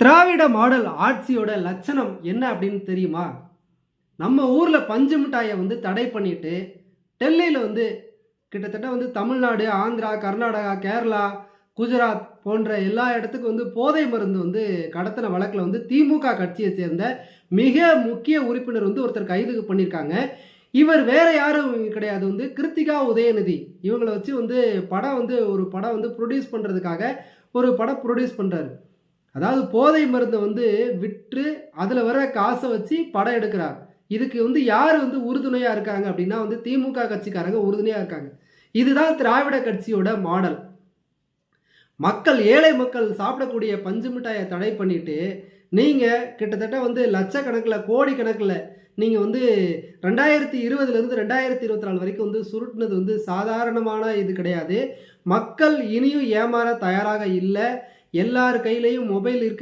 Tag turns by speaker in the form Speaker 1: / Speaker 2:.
Speaker 1: திராவிட model ஆட்சியோட லட்சணம் என்ன அப்படின்னு தெரியுமா? நம்ம ஊரில் பஞ்சு மிட்டாயை வந்து தடை பண்ணிட்டு டெல்லியில் வந்து கிட்டத்தட்ட வந்து தமிழ்நாடு ஆந்திரா கர்நாடகா கேரளா குஜராத் போன்ற எல்லா இடத்துக்கும் வந்து போதை மருந்து வந்து கடத்தின வழக்கில் வந்து திமுக கட்சியை சேர்ந்த மிக முக்கிய உறுப்பினர் வந்து ஒருத்தர் கைது பண்ணியிருக்காங்க. இவர் வேற யாரும் கிடையாது. வந்து கிருத்திகா உதயநிதி. இவங்களை வச்சு வந்து படம் வந்து ஒரு படம் வந்து ப்ரொடியூஸ் பண்ணுறதுக்காக ஒரு படம் ப்ரொடியூஸ் பண்ணுறாரு அதாவது போதை மருந்தை வந்து விற்று அதில் வர காசை வச்சு படம் எடுக்கிறார். இதுக்கு வந்து யார் வந்து உறுதுணையாக இருக்காங்க அப்படின்னா வந்து திமுக கட்சிக்காரங்க உறுதுணையாக இருக்காங்க. இதுதான் திராவிட கட்சியோட மாடல். மக்கள் ஏழை மக்கள் சாப்பிடக்கூடிய பஞ்சு மிட்டாயை தடை பண்ணிட்டு நீங்கள் கிட்டத்தட்ட வந்து லட்சக்கணக்கில் கோடி கணக்கில் நீங்கள் வந்து ரெண்டாயிரத்தி இருபதுலேருந்து ரெண்டாயிரத்தி இருபத்தி நாலு வரைக்கும் வந்து சுருட்டினது வந்து சாதாரணமான இது கிடையாது. மக்கள் இனியும் ஏமாற தயாராக இல்லை. எல்லார் கையிலையும் மொபைல் இருக்கு